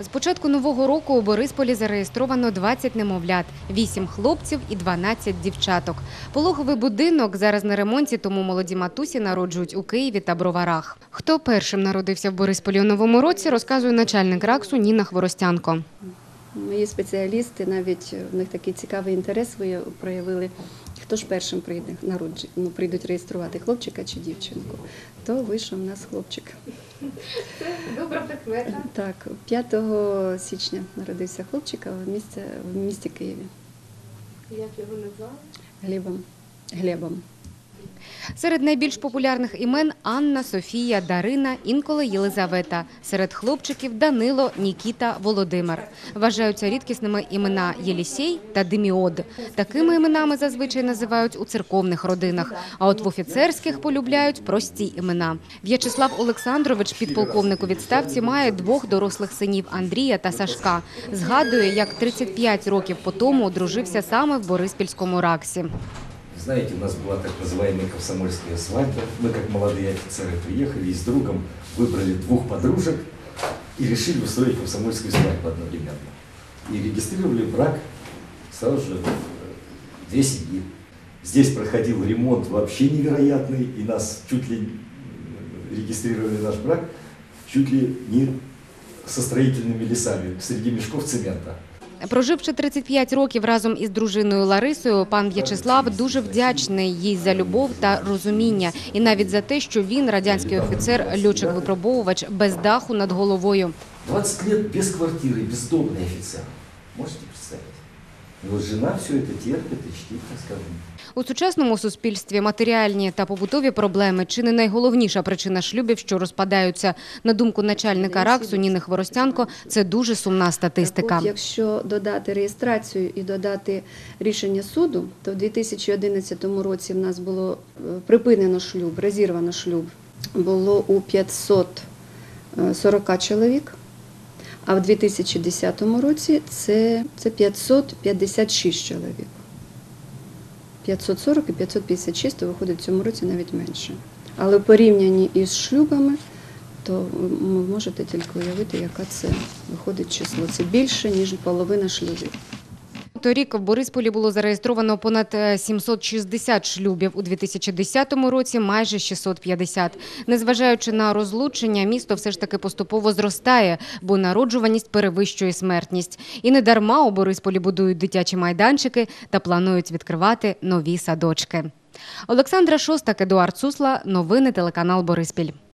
З початку нового року у Борисполі зареєстровано 20 немовлят, 8 хлопців і 12 дівчаток. Пологовий будинок зараз на ремонті, тому молоді матусі народжують у Києві та Броварах. Хто першим народився в Борисполі у новому році, розказує начальник РАКСу Ніна Хворостянко. Мої спеціалісти навіть в них такий цікавий інтерес ви- проявили. Хто ж першим прийде народжі, ну, прийдуть реєструвати хлопчика чи дівчинку, то вийшов у нас хлопчик. Добра прикмета. Так, 5 січня народився хлопчик в місті, в місті Києві. Як його назвали? Глебом. Глебом. Серед найбільш популярних імен Анна, Софія, Дарина, інколи Єлизавета. Серед хлопчиків Данило, Нікіта, Володимир. Вважаються рідкісними імена Єлісей та Деміод. Такими іменами зазвичай називають у церковних родинах. А от в офіцерських полюбляють прості імена. В'ячеслав Олександрович, підполковник у відставці, має двох дорослих синів Андрія та Сашка. Згадує, як 35 років по тому одружився саме в Бориспільському раксі. Знаете, у нас была так называемая комсомольская свадьба. Мы, как молодые офицеры, приехали и с другом выбрали двух подружек и решили устроить комсомольскую свадьбу одновременно. И регистрировали брак сразу же две семьи. Здесь проходил ремонт вообще невероятный, и нас чуть ли регистрировали наш брак чуть ли не со строительными лесами, среди мешков цемента. Проживши 35 років разом із дружиною Ларисою, пан В'ячеслав дуже вдячний їй за любов та розуміння, і навіть за те, що він радянський офіцер, льотчик-випробовувач без даху над головою. 20 років без квартири, бездомний офіцер. Можете представить? И вот жена все это терпит и чтит, так скажем. У сучасному суспільстві матеріальні та побутові проблеми чи не найголовніша причина шлюбів, що розпадаються. На думку начальника РАКСу Ніни Хворостянко, це дуже сумна статистика. Так от, якщо додати реєстрацію і додати рішення суду, то в 2011 році в нас було е, припинено шлюб, розірвано шлюб. Було у 540 чоловік, а в 2010 році це, це 556 чоловік. 540 і 556, то виходить в цьому році навіть менше. Але в порівнянні із шлюбами, то ви можете тільки уявити, яка це виходить число. Це більше, ніж половина шлюбів. Торік в Борисполі було зареєстровано понад е, 760 шлюбів. У 2010 році майже 650. Незважаючи на розлучення, місто все ж таки поступово зростає, бо народжуваність перевищує смертність. І не дарма у Борисполі будують дитячі майданчики та планують відкривати нові садочки. Олександра Шостак, Едуард Сусла. Новини телеканал Бориспіль.